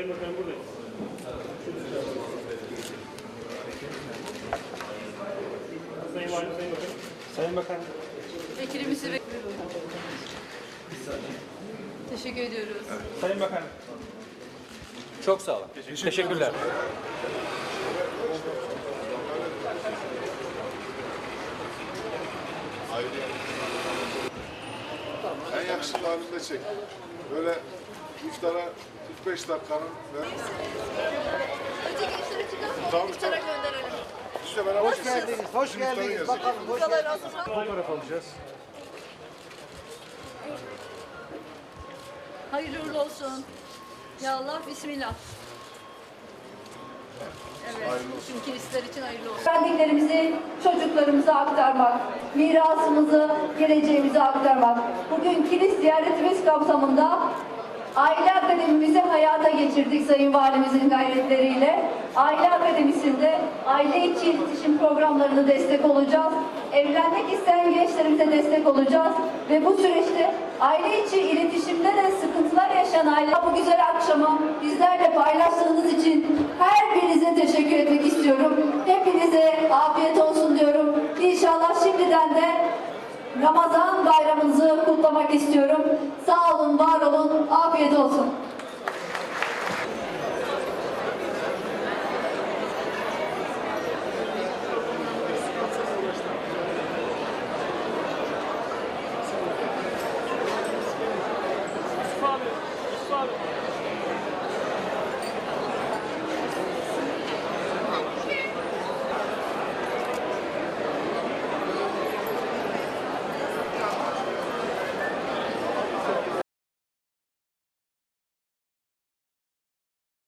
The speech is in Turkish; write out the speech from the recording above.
Sayın Bakanım buradayız. Sayın Valim, Sayın Bakanım. Sayın Bakan. Vekilimizi ve... Teşekkür ediyoruz. Sayın Bakan. Çok sağ olun. Teşekkürler. En yakışıklı halinde çek. Böyle iftara 45 dakikanın ve Tamam, tamam. işte beraber Hoş geldiniz. Hoş geldiniz. Bakalım. Hoş geldiniz. Fotoğraf alacağız. Hayırlı uğurlu olsun. Ya Allah, Bismillah. Evet, tüm kilisler için hayırlı olsun. öğrendiklerimizi çocuklarımıza aktarmak, mirasımızı geleceğimize aktarmak. Bugün kilis ziyaretimiz kapsamında Aile Akademimizi hayata geçirdik Sayın Valimizin gayretleriyle. Aile Akademisi'nde aile içi iletişim programlarına destek olacağız. Evlenmek isteyen gençlerimize destek olacağız. Ve bu süreçte aile içi iletişimde de sıkıntılar yaşayan aile bu güzel akşamı bizlerle paylaştığınız için her birinize teşekkür etmek istiyorum. Hepinize afiyet olsun diyorum. İnşallah şimdiden de Ramazan bayramınızı kutlamak istiyorum. Sağ afiyet olsun. Yusuf abi, Yusuf abi.